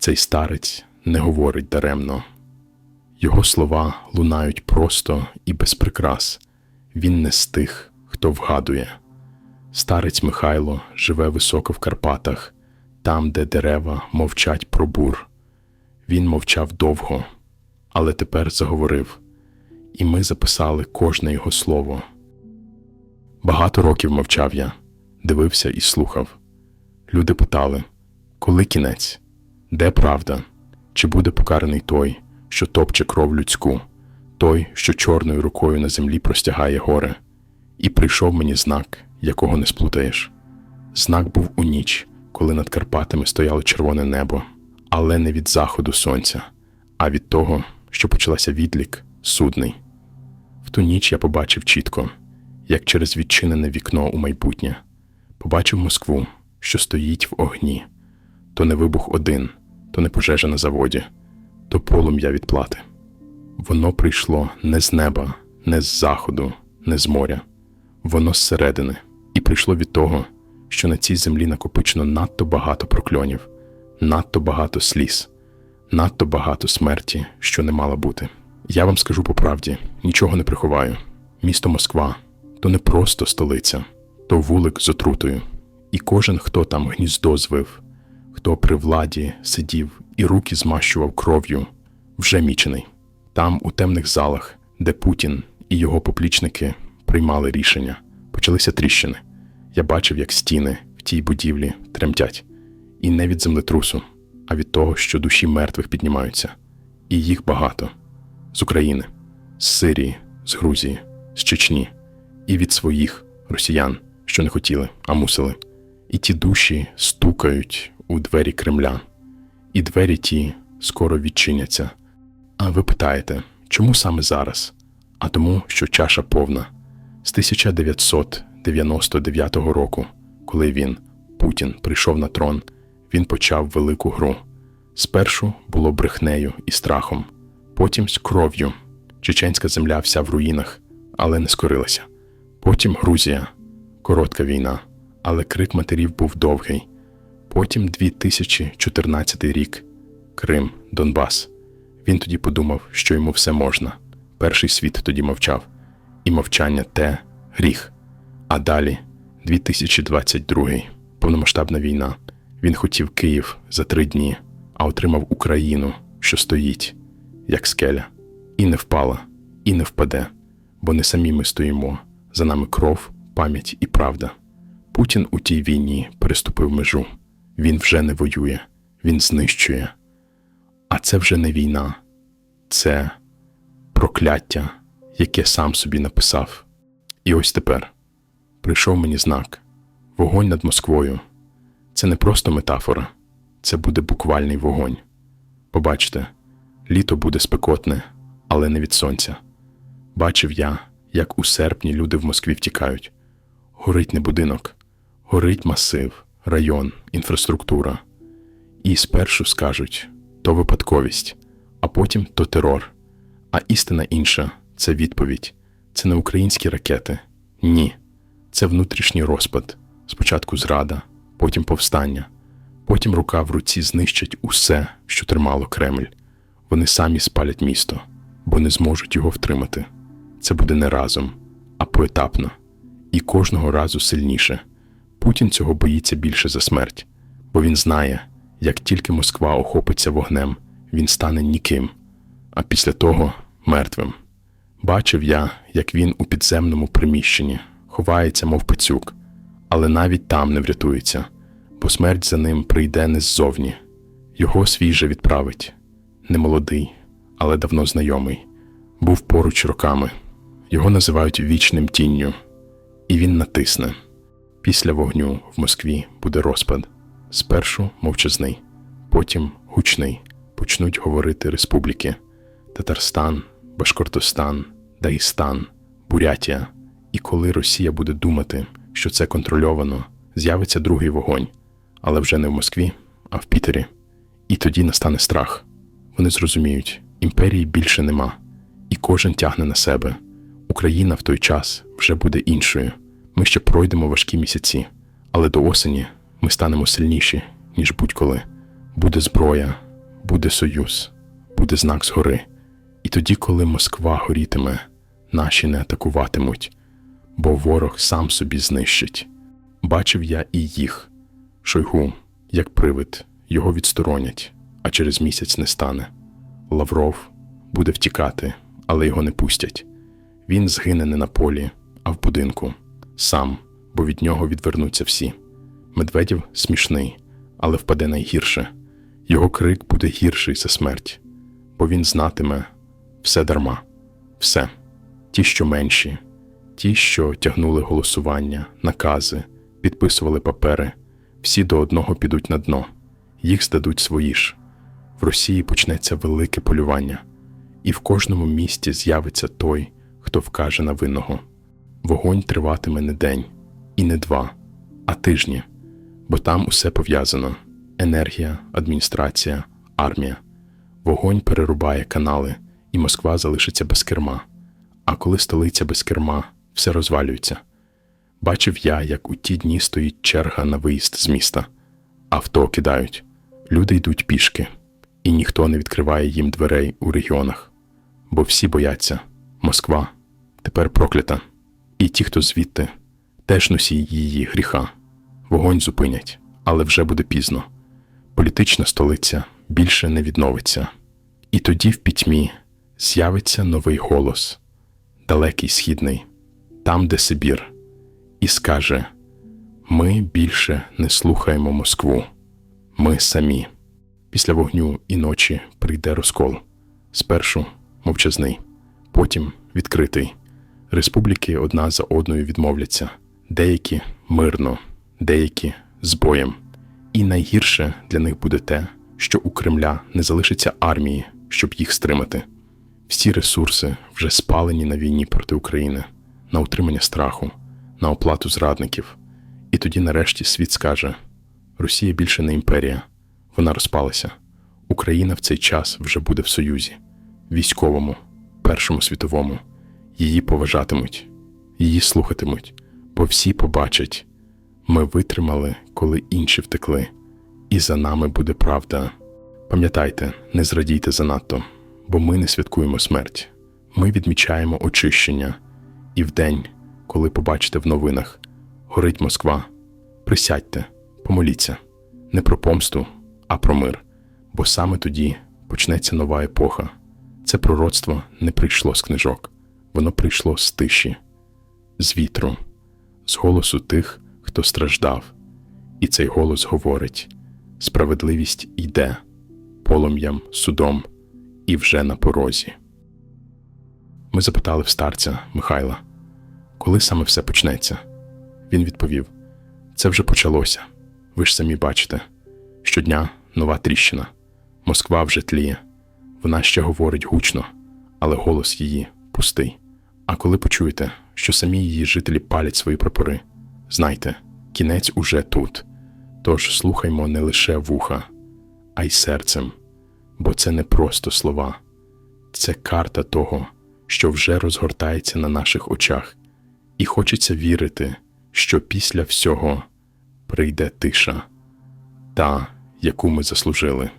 Цей старець не говорить даремно. Його слова лунають просто і без прикрас. Він не з тих, хто вгадує. Старець Михайло живе високо в Карпатах, там, де дерева мовчать про бур. Він мовчав довго, але тепер заговорив, і ми записали кожне його слово. Багато років мовчав я, дивився і слухав. Люди питали, коли кінець, де правда, чи буде покараний той, що топче кров людську, той, що чорною рукою на землі простягає горе, і прийшов мені знак, якого не сплутаєш. Знак був у ніч, коли над Карпатами стояло червоне небо, але не від заходу сонця, а від того, що почалася відлік судний. В ту ніч я побачив чітко, як через відчинене вікно у майбутнє, побачив Москву, що стоїть в огні, то не вибух один, то не пожежа на заводі, то полум'я відплати. Воно прийшло не з неба, не з заходу, не з моря, воно зсередини, і прийшло від того, що на цій землі накопичено надто багато прокльонів, надто багато сліз, надто багато смерті, що не мала бути. Я вам скажу по правді, нічого не приховаю. Місто Москва то не просто столиця, то вулик з отрутою. І кожен, хто там гніздо звив, хто при владі сидів і руки змащував кров'ю, вже мічений. Там, у темних залах, де Путін і його поплічники приймали рішення, почалися тріщини. Я бачив, як стіни в тій будівлі тремтять. І не від землетрусу, а від того, що душі мертвих піднімаються. І їх багато з України, з Сирії, з Грузії, з Чечні, і від своїх росіян, що не хотіли, а мусили. І ті душі стукають у двері Кремля, і двері ті скоро відчиняться. А ви питаєте, чому саме зараз? А тому, що чаша повна. З 1999 року, коли він, Путін, прийшов на трон, він почав велику гру. Спершу було брехнею і страхом, потім з кров'ю. Чеченська земля вся в руїнах, але не скорилася. Потім Грузія, коротка війна, але крик матерів був довгий. Потім 2014 рік, Крим, Донбас. Він тоді подумав, що йому все можна. Перший світ тоді мовчав, і мовчання те гріх. А далі 2022 повномасштабна війна. Він хотів Київ за три дні, а отримав Україну, що стоїть, як скеля, і не впала, і не впаде, бо не самі ми стоїмо, за нами кров, пам'ять і правда. Путін у тій війні переступив межу. Він вже не воює, він знищує. А це вже не війна, це прокляття, яке сам собі написав. І ось тепер прийшов мені знак вогонь над Москвою. Це не просто метафора, це буде буквальний вогонь. Побачите, літо буде спекотне, але не від сонця. Бачив я, як у серпні люди в Москві втікають. Горить не будинок, горить масив, район, інфраструктура. І спершу скажуть то випадковість, а потім то терор. А істина інша це відповідь. Це не українські ракети. Ні. Це внутрішній розпад. Спочатку зрада, потім повстання, потім рука в руці знищать усе, що тримало Кремль. Вони самі спалять місто, бо не зможуть його втримати. Це буде не разом, а поетапно. І кожного разу сильніше. Путін цього боїться більше за смерть, бо він знає, як тільки Москва охопиться вогнем, він стане ніким, а після того мертвим. Бачив я, як він у підземному приміщенні ховається, мов пацюк, але навіть там не врятується, бо смерть за ним прийде не ззовні. Його свіже відправить, немолодий, але давно знайомий, був поруч роками. Його називають вічним тінню, і він натисне. Після вогню в Москві буде розпад. Спершу мовчазний, потім гучний. Почнуть говорити республіки: Татарстан, Башкортостан, Дагестан, Бурятія. І коли Росія буде думати, що це контрольовано, з'явиться другий вогонь, але вже не в Москві, а в Пітері. І тоді настане страх. Вони зрозуміють, імперії більше нема, і кожен тягне на себе. Україна в той час вже буде іншою. Ми ще пройдемо важкі місяці, але до осені ми станемо сильніші, ніж будь-коли. Буде зброя, буде союз, буде знак згори. І тоді, коли Москва горітиме, наші не атакуватимуть, бо ворог сам собі знищить. Бачив я і їх. Шойгу, як привид, його відсторонять, а через місяць не стане. Лавров буде втікати, але його не пустять. Він згине не на полі, а в будинку, сам, бо від нього відвернуться всі. Медведєв смішний, але впаде найгірше. Його крик буде гірший за смерть, бо він знатиме все дарма, все. Ті, що менші, ті, що тягнули голосування, накази, підписували папери, всі до одного підуть на дно, їх здадуть свої ж. В Росії почнеться велике полювання, і в кожному місті з'явиться той, хто вкаже на винного. Вогонь триватиме не день і не два, а тижні, бо там усе пов'язано: енергія, адміністрація, армія. Вогонь перерубає канали, і Москва залишиться без керма. А коли столиця без керма, все розвалюється. Бачив я, як у ті дні стоїть черга на виїзд з міста. Авто кидають, люди йдуть пішки, і ніхто не відкриває їм дверей у регіонах, бо всі бояться. Москва тепер проклята, і ті, хто звідти, теж носії її гріха. Вогонь зупинять, але вже буде пізно. Політична столиця більше не відновиться. І тоді в пітьмі з'явиться новий голос, далекий східний, там, де Сибір, і скаже: Ми більше не слухаємо Москву, ми самі. Після вогню і ночі прийде розкол. Спершу мовчазний, потім відкритий. Республіки одна за одною відмовляться, деякі мирно, деякі з боєм. І найгірше для них буде те, що у Кремля не залишиться армії, щоб їх стримати. Всі ресурси вже спалені на війні проти України, на утримання страху, на оплату зрадників. І тоді нарешті світ скаже: Росія більше не імперія, вона розпалася. Україна в цей час вже буде в Союзі, військовому, першому світовому. Її поважатимуть, її слухатимуть, бо всі побачать. Ми витримали, коли інші втекли, і за нами буде правда. Пам'ятайте, не зрадійте занадто, бо ми не святкуємо смерть. Ми відмічаємо очищення, і в день, коли побачите в новинах, горить Москва. Присядьте, помоліться не про помсту, а про мир, бо саме тоді почнеться нова епоха. Це пророцтво не прийшло з книжок, воно прийшло з тиші, з вітру, з голосу тих, хто страждав, і цей голос говорить: справедливість йде полум'ям, судом і вже на порозі. Ми запитали в старця Михайла, коли саме все почнеться. Він відповів: Це вже почалося. Ви ж самі бачите. Щодня нова тріщина. Москва вже тліє. Вона ще говорить гучно, але голос її пустий. А коли почуєте, що самі її жителі палять свої прапори, знайте, кінець уже тут. Тож слухаймо не лише вуха, а й серцем, бо це не просто слова, це карта того, що вже розгортається на наших очах, і хочеться вірити, що після всього прийде тиша, та, яку ми заслужили.